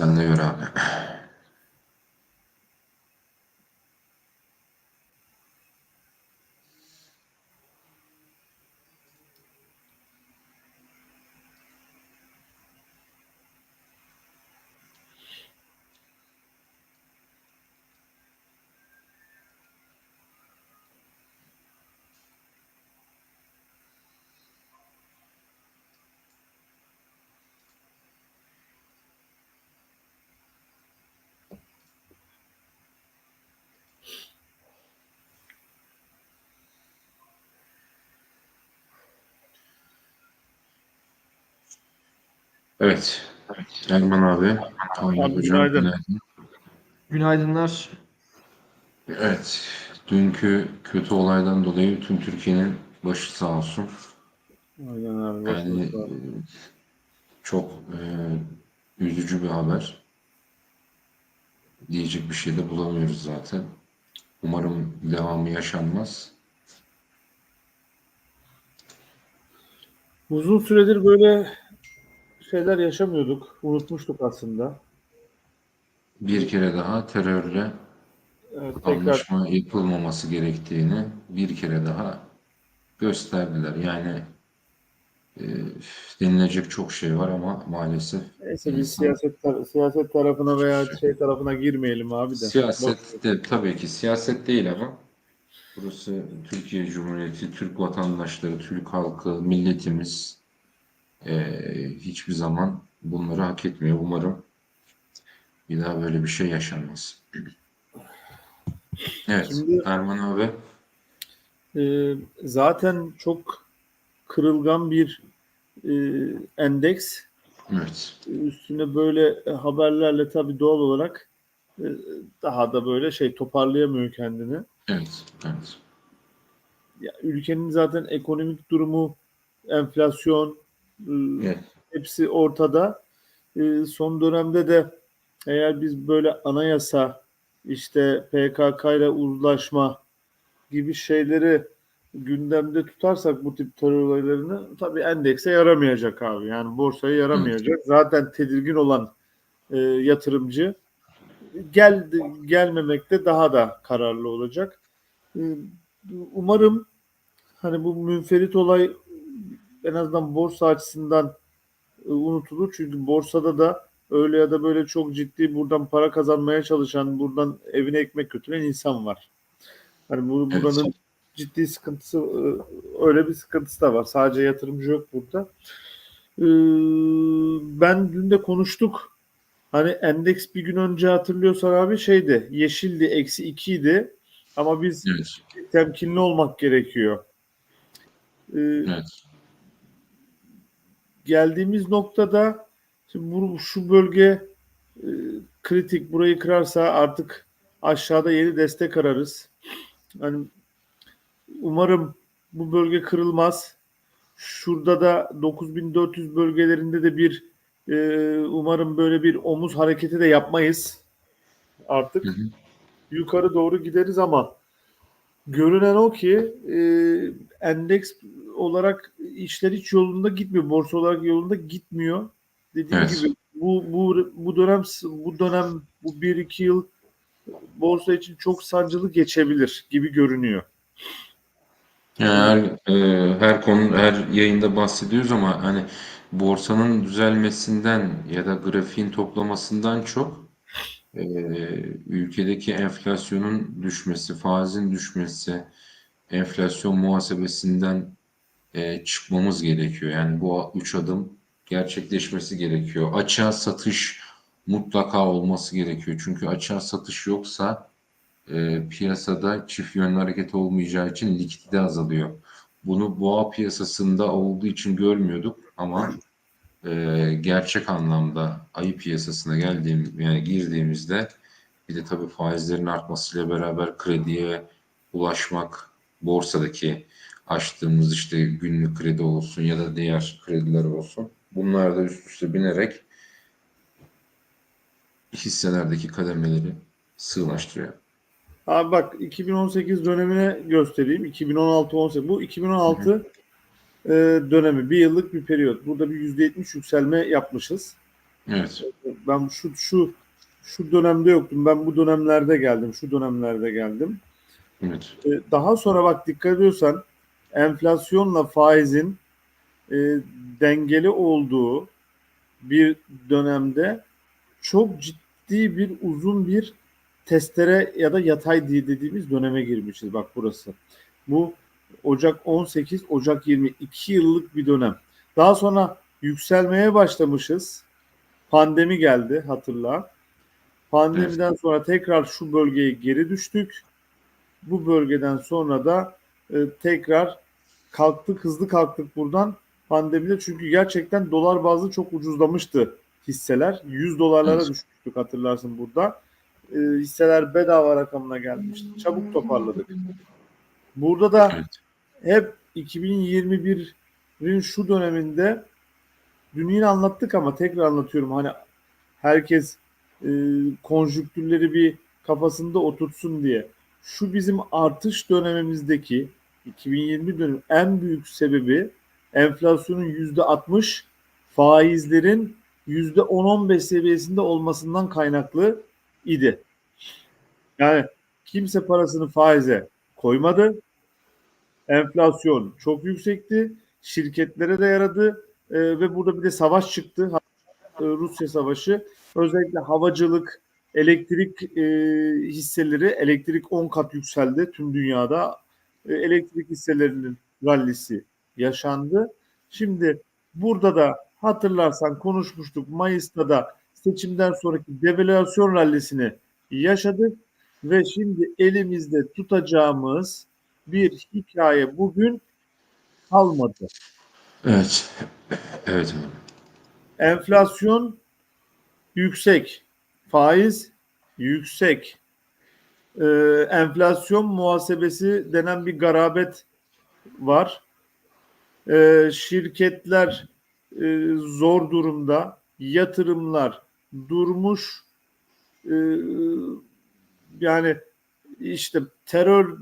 Sen de. Evet. Erman abi. Tamam Abi, hocam. günaydın. günaydın. Günaydınlar. Evet. Dünkü kötü olaydan dolayı bütün Türkiye'nin başı sağ olsun. Aynen abi. Yani e, çok e, üzücü bir haber. Diyecek bir şey de bulamıyoruz zaten. Umarım devamı yaşanmaz. Uzun süredir böyle şeyler yaşamıyorduk. Unutmuştuk aslında. Bir kere daha terörle Evet, tekrar anlaşma yapılmaması gerektiğini bir kere daha gösterdiler. Yani e, denilecek çok şey var ama maalesef neyse biz insan- siyaset tar- siyaset tarafına veya şey tarafına girmeyelim abi de. Siyaset de tabii ki siyaset değil ama burası Türkiye Cumhuriyeti, Türk vatandaşları, Türk halkı, milletimiz eee, hiçbir zaman bunları hak etmiyor. Umarım bir daha böyle bir şey yaşanmaz. Evet, Şimdi- Erman abi. Ee, zaten çok kırılgan bir e, endeks. Evet, Üstüne böyle haberlerle tabii doğal olarak e, daha da böyle şey toparlayamıyor kendini. evet, evet. Ya, ülkenin zaten ekonomik durumu, enflasyon, e, Evet. hepsi ortada. E, son dönemde de eğer biz böyle anayasa, işte PKK ile uzlaşma gibi şeyleri gündemde tutarsak bu tip terör olaylarını tabii endekse yaramayacak abi. Yani borsaya yaramayacak. Zaten tedirgin olan e, yatırımcı gel gelmemekte daha da kararlı olacak. E, umarım hani bu münferit olay en azından borsa açısından e, unutulur. Çünkü borsada da öyle ya da böyle çok ciddi buradan para kazanmaya çalışan, buradan evine ekmek götüren insan var. Hani bu, Evet. buranın ciddi sıkıntısı e, öyle bir sıkıntısı da var. Sadece yatırımcı yok burada. E, Ben dün de konuştuk. Hani endeks bir gün önce hatırlıyorsan abi şeydi yeşildi eksi 2 idi ama biz Evet, temkinli olmak gerekiyor. Evet. Geldiğimiz noktada şimdi bu, şu bölge e, kritik. Burayı kırarsa artık aşağıda yeni destek ararız. Hani umarım bu bölge kırılmaz. Şurada da 9400 bölgelerinde de bir e, umarım böyle bir omuz hareketi de yapmayız artık. Hı hı. Yukarı doğru gideriz ama görünen o ki e, endeks olarak işler hiç yolunda gitmiyor. Borsa olarak yolunda gitmiyor. Dediğim Evet. gibi bu bu bu dönem bu dönem bu bir iki yıl borsa için çok sancılı geçebilir gibi görünüyor. Yani her, e, her konu, her yayında bahsediyoruz ama hani borsanın düzelmesinden ya da grafiğin toplamasından çok e, ülkedeki enflasyonun düşmesi, faizin düşmesi, enflasyon muhasebesinden e, çıkmamız gerekiyor. Yani bu üç adım gerçekleşmesi gerekiyor. Açığa satış mutlaka olması gerekiyor. Çünkü açığa satış yoksa e, piyasada çift yönlü hareket olmayacağı için likidite azalıyor. Bunu boğa piyasasında olduğu için görmüyorduk ama e, gerçek anlamda ayı piyasasına geldiğim yani girdiğimizde bir de tabii faizlerin artmasıyla beraber krediye ulaşmak borsadaki açtığımız işte günlük kredi olsun ya da diğer krediler olsun bunlar da üst üste binerek hisselerdeki kademeleri sığlaştırıyor. Abi bak 2018 dönemine göstereyim. 2016-18 bu 2016 e, dönemi bir yıllık bir periyot. Burada bir %70 yükselme yapmışız. Evet. Ben şu şu şu dönemde yoktum. Ben bu dönemlerde geldim. Şu dönemlerde geldim. Evet. E, Daha sonra bak dikkat ediyorsan enflasyonla faizin e, dengeli olduğu bir dönemde çok ciddi bir uzun bir testere ya da yatay diye dediğimiz döneme girmişiz. Bak burası. Bu Ocak 18, Ocak 22 yıllık bir dönem. Daha sonra yükselmeye başlamışız. Pandemi geldi hatırla. Pandemiden sonra tekrar şu bölgeye geri düştük. Bu bölgeden sonra da e, tekrar kalktık, hızlı kalktık buradan pandemide. Çünkü gerçekten dolar bazlı çok ucuzlamıştı hisseler. 100 dolarlara Evet. düşmüştük hatırlarsın burada. E, hisseler bedava rakamına gelmişti. Çabuk toparladık. Burada da Evet. hep 2021'in şu döneminde dün yine anlattık ama tekrar anlatıyorum. Hani herkes e, konjüktürleri bir kafasında oturtsun diye. Şu bizim artış dönemimizdeki 2020 dönemi en büyük sebebi enflasyonun yüzde 60 faizlerin yüzde 10-15 seviyesinde olmasından kaynaklı idi. Yani kimse parasını faize koymadı. Enflasyon çok yüksekti. Şirketlere de yaradı. Ee, ve burada bir de savaş çıktı. Ee, Rusya savaşı. Özellikle havacılık, elektrik e, hisseleri, elektrik 10 kat yükseldi tüm dünyada. E, elektrik hisselerinin rallisi yaşandı. Şimdi burada da hatırlarsan konuşmuştuk. Mayıs'ta da seçimden sonraki devalüasyon rallisini yaşadık ve şimdi elimizde tutacağımız bir hikaye bugün kalmadı. Evet. Evet. Enflasyon yüksek, faiz yüksek. Ee, enflasyon muhasebesi denen bir garabet var. Ee, şirketler e, zor durumda, yatırımlar durmuş. Ee, yani işte terör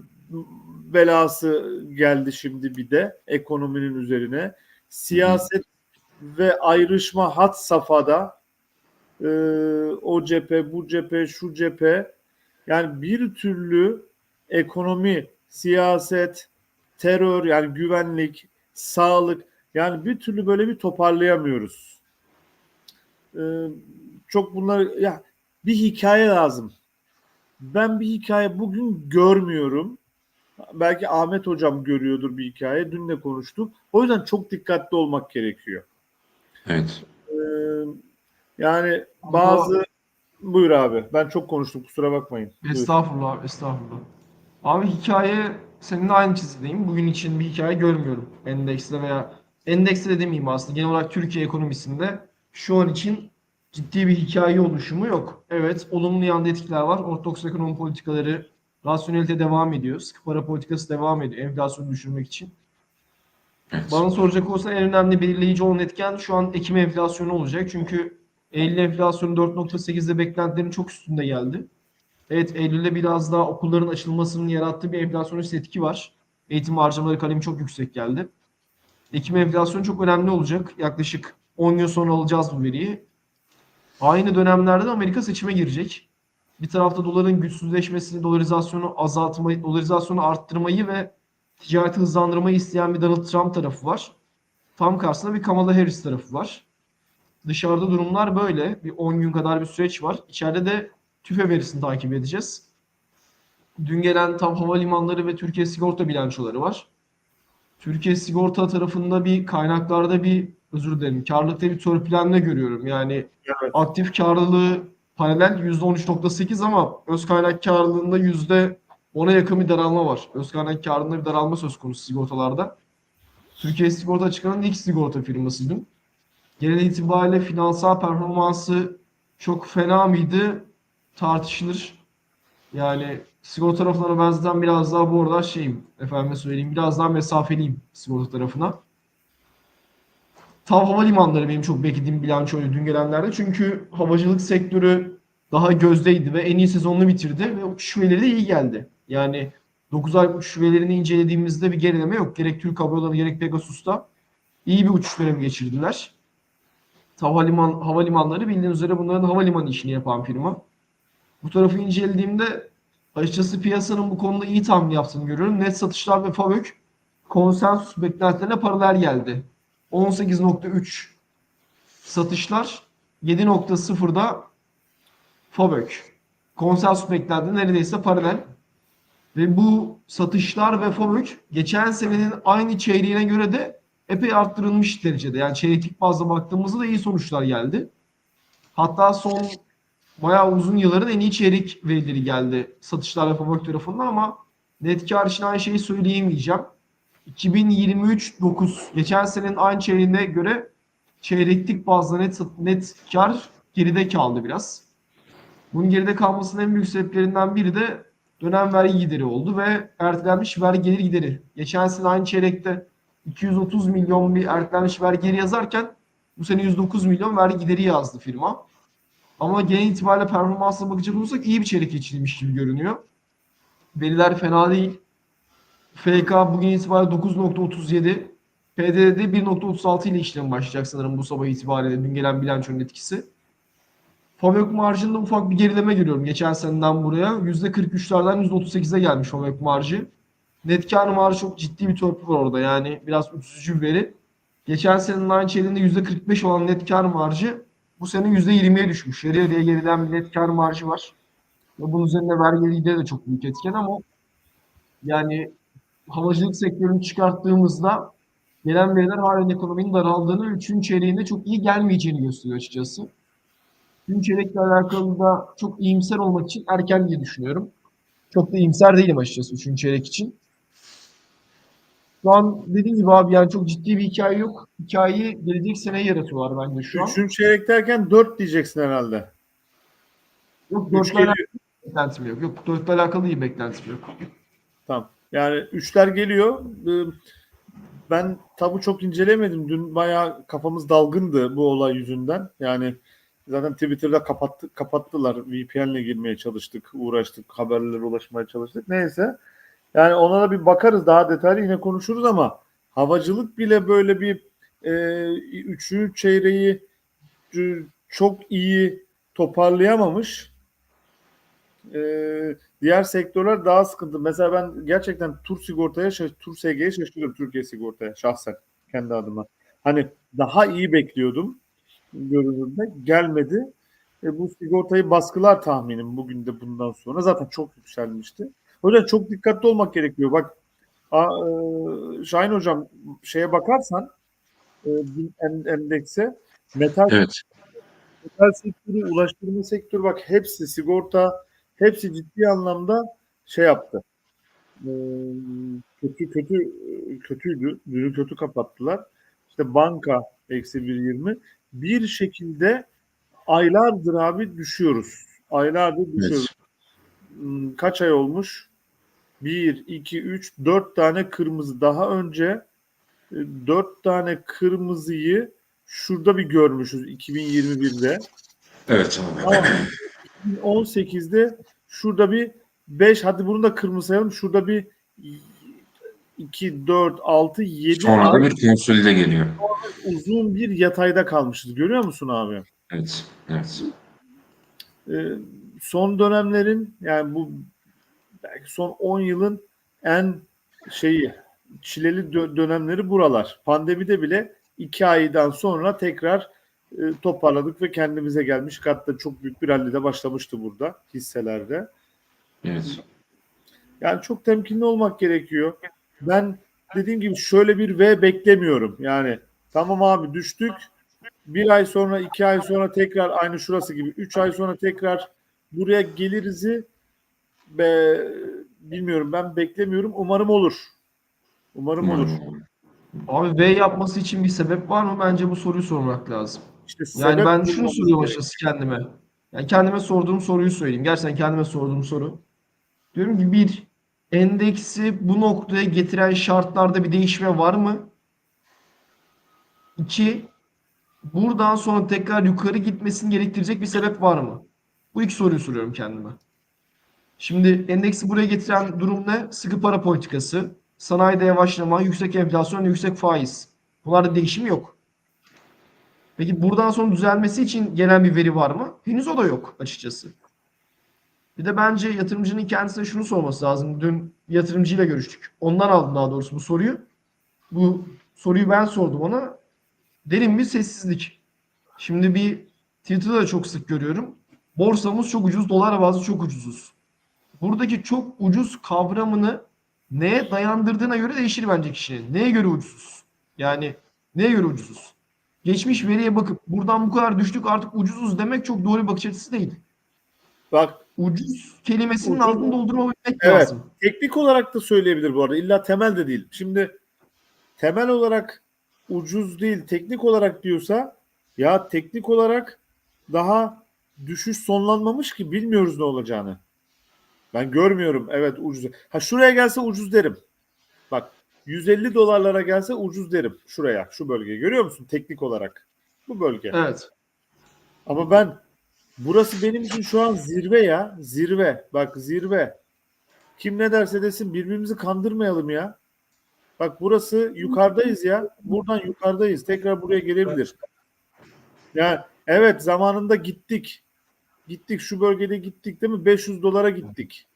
belası geldi şimdi bir de ekonominin üzerine. Siyaset ve ayrışma hat safhada Ee, o cephe, bu cephe, şu cephe yani bir türlü ekonomi, siyaset, terör yani güvenlik, sağlık yani bir türlü böyle bir toparlayamıyoruz. Ee, çok bunlar ya bir hikaye lazım. Ben bir hikaye bugün görmüyorum. Belki Ahmet hocam görüyordur bir hikaye. Dün de konuştuk. O yüzden çok dikkatli olmak gerekiyor. Evet. Ee, yani bazı buyur abi. Ben çok konuştum kusura bakmayın. Buyur. Estağfurullah abi, estağfurullah. Abi hikaye seninle aynı çizgideyim. Bugün için bir hikaye görmüyorum endekste veya endekste de demeyeyim aslında. Genel olarak Türkiye ekonomisinde şu an için ciddi bir hikaye oluşumu yok. Evet, olumlu yanda etkiler var. Ortodoks ekonomi politikaları rasyonelite devam ediyor. Sıkı para politikası devam ediyor enflasyonu düşürmek için. Evet. Bana soracak olsa en önemli belirleyici olan etken şu an Ekim enflasyonu olacak. Çünkü Eylül enflasyonu 4.8'de beklentilerin çok üstünde geldi. Evet Eylül'de biraz daha okulların açılmasının yarattığı bir enflasyonist etki var. Eğitim harcamaları kalemi çok yüksek geldi. Ekim enflasyonu çok önemli olacak. Yaklaşık 10 yıl sonra alacağız bu veriyi. Aynı dönemlerde de Amerika seçime girecek. Bir tarafta doların güçsüzleşmesini, dolarizasyonu azaltmayı, dolarizasyonu arttırmayı ve ticareti hızlandırmayı isteyen bir Donald Trump tarafı var. Tam karşısında bir Kamala Harris tarafı var. Dışarıda durumlar böyle. Bir 10 gün kadar bir süreç var. İçeride de TÜFE verisini takip edeceğiz. Dün gelen tam havalimanları ve Türkiye sigorta bilançoları var. Türkiye sigorta tarafında bir kaynaklarda bir özür dilerim karlılıkta bir törpülenme görüyorum. Yani Evet. aktif karlılığı paralel %13.8 ama öz kaynak karlılığında %10'a yakın bir daralma var. Öz kaynak karlılığında bir daralma söz konusu sigortalarda. Türkiye Sigorta çıkaran ilk sigorta firması dün. Genel itibariyle finansal performansı çok fena mıydı tartışılır. Yani sigorta taraflarına ben biraz daha bu arada şeyim, efendime söyleyeyim, biraz daha mesafeliyim sigorta tarafına. Tam havalimanları benim çok beklediğim bilançoydu dün gelenlerde. Çünkü havacılık sektörü daha gözdeydi ve en iyi sezonunu bitirdi ve uçuş verileri de iyi geldi. Yani 9 ay uçuş verilerini incelediğimizde bir gerileme yok. Gerek Türk Hava Yolları gerek Pegasus'ta iyi bir uçuş dönemi geçirdiler. Havaliman, havalimanları bildiğiniz üzere bunların havalimanı işini yapan firma. Bu tarafı incelediğimde açıkçası piyasanın bu konuda iyi tahmin yaptığını görüyorum. Net satışlar ve FAVÖK konsensus beklentilerine paralel geldi. 18.3 satışlar 7.0'da FAVÖK. Konsensus beklenti neredeyse paralel. Ve bu satışlar ve FAVÖK geçen senenin aynı çeyreğine göre de epey arttırılmış derecede. Yani çeyreklik bazda baktığımızda da iyi sonuçlar geldi. Hatta son bayağı uzun yılların en iyi çeyrek verileri geldi satışlar ve FAVÖK tarafından ama net kar için aynı şeyi söyleyemeyeceğim. 2023 9 geçen senenin aynı çeyreğine göre çeyreklik bazda net net kar geride kaldı biraz. Bunun geride kalmasının en büyük sebeplerinden biri de dönem vergi gideri oldu ve ertelenmiş vergi gelir gideri. Geçen sene aynı çeyrekte 230 milyon bir ertelenmiş vergi yazarken bu sene 109 milyon vergi gideri yazdı firma. Ama genel itibariyle performansına bakacak olursak iyi bir çeyrek geçirmiş gibi görünüyor. Veriler fena değil. FK bugün itibariyle 9.37. PDD 1.36 ile işlem başlayacak sanırım bu sabah itibariyle dün gelen bilançonun etkisi. Favök marjında ufak bir gerileme görüyorum geçen seneden buraya. %43'lerden %38'e gelmiş Favök marjı. Net kar marjı çok ciddi bir törpü var orada yani biraz üzücü bir veri. Geçen senenin aynı çeyreğinde %45 olan net kar marjı bu sene %20'ye düşmüş. Yarı yarıya gerilen bir net kar marjı var. Ve bunun üzerine vergi de çok büyük etken ama yani havacılık sektörünü çıkarttığımızda gelen veriler halen ekonominin daraldığını ve üçüncü çeyreğinde çok iyi gelmeyeceğini gösteriyor açıkçası. Üçüncü çeyrekle alakalı da çok iyimser olmak için erken diye düşünüyorum. Çok da iyimser değilim açıkçası üçüncü çeyrek için. Şu an dediğim gibi abi yani çok ciddi bir hikaye yok. Hikayeyi gelecek seneye yaratıyorlar bence şu an. Üçüncü çeyrek derken 4 diyeceksin herhalde. Yok dörtle alakalı beklentim yok. Yok dörtle alakalı iyi beklentim yok. Tamam. Yani üçler geliyor. Ee, Ben tabu çok incelemedim. Dün bayağı kafamız dalgındı bu olay yüzünden. Yani zaten Twitter'da kapattı, kapattılar. VPN'le girmeye çalıştık, uğraştık, haberlere ulaşmaya çalıştık. Neyse. Yani ona da bir bakarız. Daha detaylı yine konuşuruz ama havacılık bile böyle bir e, üçü çeyreği e, çok iyi toparlayamamış. E, diğer sektörler daha sıkıntı. Mesela ben gerçekten tur sigortaya, tur SG'ye şaşırıyorum Türkiye sigortaya şahsen kendi adıma. Hani daha iyi bekliyordum görünürde. Gelmedi. E, bu sigortayı baskılar tahminim bugün de bundan sonra. Zaten çok yükselmişti. O yüzden çok dikkatli olmak gerekiyor. Bak a, e, Şahin Hocam şeye bakarsan e, endekse metal Evet. metal sektörü, ulaştırma sektörü bak hepsi sigorta hepsi ciddi anlamda şey yaptı. Ee, kötü kötü kötüydü. Dünü kötü kapattılar. İşte banka eksi 1.20 bir şekilde aylardır abi düşüyoruz. Aylardır düşüyoruz. Hmm, Kaç ay olmuş? 1, 2, 3, 4 tane kırmızı. Daha önce 4 tane kırmızıyı şurada bir görmüşüz 2021'de. Evet abi. Ama 2018'de şurada bir 5 hadi bunu da kırmızı sayalım. Şurada bir 2, 4, 6, 7 Sonra da bir konsolide geliyor. uzun bir yatayda kalmışız. Görüyor musun abi? Evet. Evet. Ee, son dönemlerin yani bu belki son 10 yılın en şeyi çileli dö- dönemleri buralar. Pandemide bile 2 aydan sonra tekrar e, toparladık ve kendimize gelmiş. Hatta çok büyük bir rallide başlamıştı burada hisselerde. Evet. Yani çok temkinli olmak gerekiyor. Ben dediğim gibi şöyle bir V beklemiyorum. Yani tamam abi düştük. Bir ay sonra, iki ay sonra tekrar aynı şurası gibi. Üç ay sonra tekrar buraya gelirizi be, bilmiyorum ben beklemiyorum. Umarım olur. Umarım olur. Abi V yapması için bir sebep var mı? Bence bu soruyu sormak lazım. İşte Yani ben şunu soruyorum açıkçası kendime. Yani kendime sorduğum soruyu söyleyeyim. Gerçekten kendime sorduğum soru. Diyorum ki bir, endeksi bu noktaya getiren şartlarda bir değişme var mı? İki, buradan sonra tekrar yukarı gitmesini gerektirecek bir sebep var mı? Bu iki soruyu soruyorum kendime. Şimdi endeksi buraya getiren durum ne? Sıkı para politikası, sanayide yavaşlama, yüksek enflasyon, yüksek faiz. Bunlarda değişim yok. Peki buradan sonra düzelmesi için gelen bir veri var mı? Henüz o da yok açıkçası. Bir de bence yatırımcının kendisine şunu sorması lazım. Dün yatırımcıyla görüştük. Ondan aldım daha doğrusu bu soruyu. Bu soruyu ben sordum ona. Derin bir sessizlik. Şimdi bir Twitter'da da çok sık görüyorum. Borsamız çok ucuz, dolar bazlı çok ucuzuz. Buradaki çok ucuz kavramını neye dayandırdığına göre değişir bence kişinin. Neye göre ucuzuz? Yani neye göre ucuzuz? Geçmiş veriye bakıp buradan bu kadar düştük artık ucuzuz demek çok doğru bir bakış açısı değil. Bak Ucuz kelimesinin Ucuz- altını doldurmamak Evet. lazım. teknik olarak da söyleyebilir bu arada. İlla temel de değil. Şimdi temel olarak ucuz değil, teknik olarak diyorsa ya teknik olarak daha düşüş sonlanmamış ki bilmiyoruz ne olacağını. Ben görmüyorum. Evet ucuz. Ha şuraya gelse ucuz derim. Bak 150 dolarlara gelse ucuz derim şuraya, şu bölgeye. Görüyor musun teknik olarak? Bu bölge. Evet. Ama ben burası benim için şu an zirve ya. Zirve. Bak zirve. Kim ne derse desin birbirimizi kandırmayalım ya. Bak burası yukarıdayız ya. Buradan yukarıdayız. Tekrar buraya gelebilir. Yani evet zamanında gittik. Gittik şu bölgede gittik değil mi? 500 dolara gittik.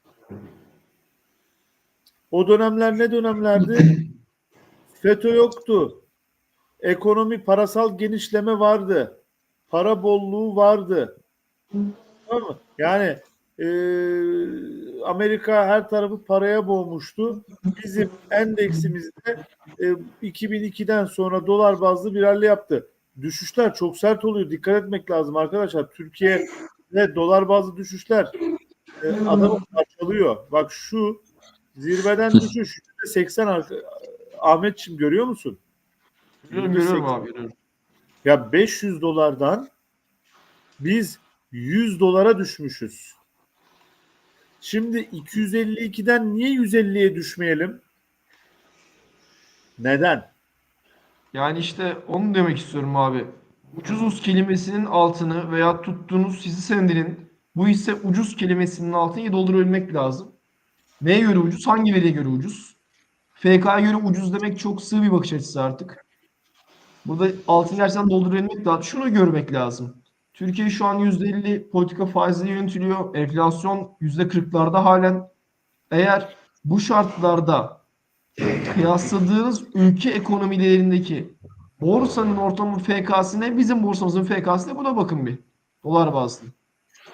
O dönemler ne dönemlerdi? FETÖ yoktu. Ekonomi, parasal genişleme vardı. Para bolluğu vardı. Tamam mı? Yani e, Amerika her tarafı paraya boğmuştu. Bizim endeksimizde e, 2002'den sonra dolar bazlı bir rally yaptı. Düşüşler çok sert oluyor. Dikkat etmek lazım arkadaşlar. Türkiye ve dolar bazlı düşüşler e, adamı parçalıyor. Bak şu zirveden düşüş %80 arka, Ahmetçim görüyor musun? Görüyorum, görüyorum abi. Görüyorum. Ya 500 dolardan biz 100 dolara düşmüşüz. Şimdi 252'den niye 150'ye düşmeyelim? Neden? Yani işte onu demek istiyorum abi. Ucuzuz kelimesinin altını veya tuttuğunuz hisse senedinin bu hisse ucuz kelimesinin altını doldurabilmek lazım. Neye göre ucuz? Hangi veriye göre ucuz? FK'ya göre ucuz demek çok sığ bir bakış açısı artık. Burada altını gerçekten doldurabilmek lazım. Şunu görmek lazım. Türkiye şu an %50 politika faiziyle yönetiliyor. Enflasyon %40'larda halen. Eğer bu şartlarda kıyasladığınız ülke ekonomilerindeki borsanın ortamı FK'sine bizim borsamızın FK'sine buna bakın bir. Dolar bazlı.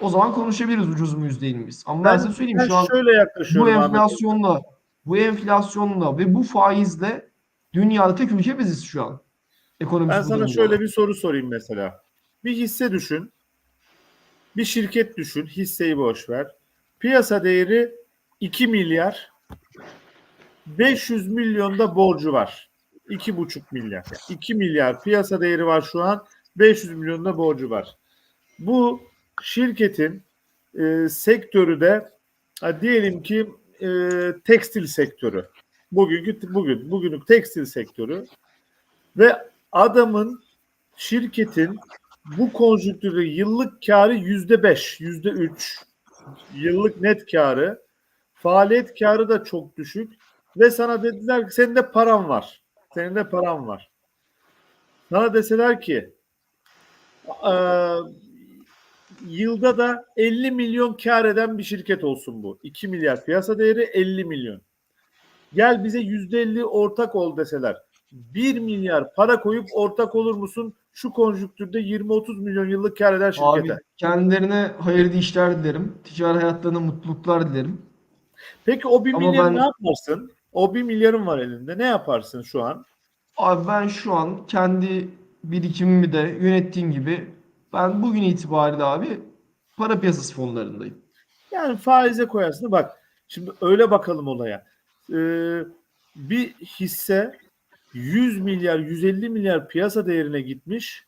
O zaman konuşabiliriz ucuz muyuz değil miyiz? Ama ben, size söyleyeyim ben şu an şöyle bu yaklaşıyorum enflasyonla bu enflasyonla ve bu faizle dünyada tek ülke biziz şu an. Ekonomik Ben sana şöyle bir soru sorayım mesela. Bir hisse düşün. Bir şirket düşün. Hisseyi boş ver. Piyasa değeri 2 milyar. 500 milyonda borcu var. 2,5 milyar. 2 milyar piyasa değeri var şu an. 500 milyonda borcu var. Bu şirketin e, sektörü de ha, diyelim ki e, tekstil sektörü. Bugünkü bugün bugünlük tekstil sektörü ve adamın şirketin bu konjüktürde yıllık karı yüzde beş, yüzde üç yıllık net karı faaliyet karı da çok düşük ve sana dediler ki senin de paran var. Senin de paran var. Sana deseler ki eee, yılda da 50 milyon kar eden bir şirket olsun bu. 2 milyar piyasa değeri 50 milyon. Gel bize %50 ortak ol deseler. 1 milyar para koyup ortak olur musun? Şu konjüktürde 20-30 milyon yıllık kar eden şirkete. Abi kendilerine hayırlı işler dilerim. Ticari hayatlarına mutluluklar dilerim. Peki o 1 Ama milyar ben- ne yaparsın? O 1 milyarın var elinde. Ne yaparsın şu an? Abi ben şu an kendi birikimimi de yönettiğim gibi ben bugün itibariyle abi para piyasası fonlarındayım. Yani faize koyarsın. Bak şimdi öyle bakalım olaya. Ee, bir hisse 100 milyar 150 milyar piyasa değerine gitmiş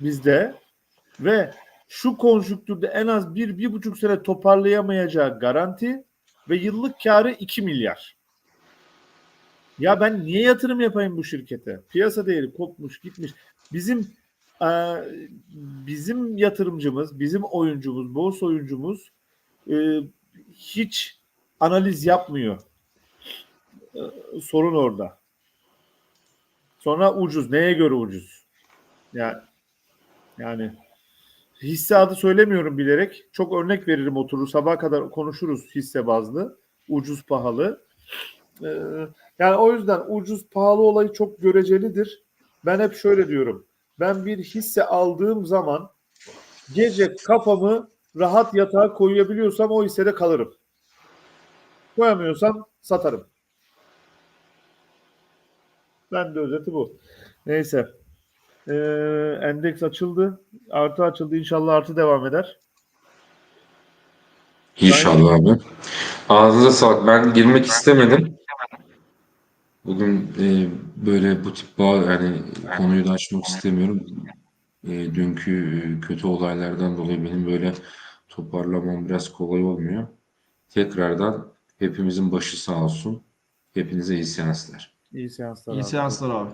bizde ve şu konjüktürde en az bir, bir buçuk sene toparlayamayacağı garanti ve yıllık karı 2 milyar. Ya ben niye yatırım yapayım bu şirkete? Piyasa değeri kopmuş gitmiş. Bizim e, bizim yatırımcımız, bizim oyuncumuz, borsa oyuncumuz e, hiç analiz yapmıyor. E, sorun orada. Sonra ucuz. Neye göre ucuz? Yani yani hisse adı söylemiyorum bilerek. Çok örnek veririm oturur sabaha kadar konuşuruz hisse bazlı. Ucuz pahalı. Ee, yani o yüzden ucuz pahalı olayı çok görecelidir. Ben hep şöyle diyorum. Ben bir hisse aldığım zaman gece kafamı rahat yatağa koyabiliyorsam o hissede kalırım. Koyamıyorsam satarım. Ben de özeti bu. Neyse. Ee, endeks açıldı. Artı açıldı. İnşallah artı devam eder. İnşallah abi. Ağzınıza sağlık. Ben girmek istemedim. Bugün e, böyle bu tip bağ, yani konuyu da açmak istemiyorum. E, dünkü e, kötü olaylardan dolayı benim böyle toparlamam biraz kolay olmuyor. Tekrardan hepimizin başı sağ olsun. Hepinize iyi seanslar. İyi seanslar. İyi abi. seanslar abi.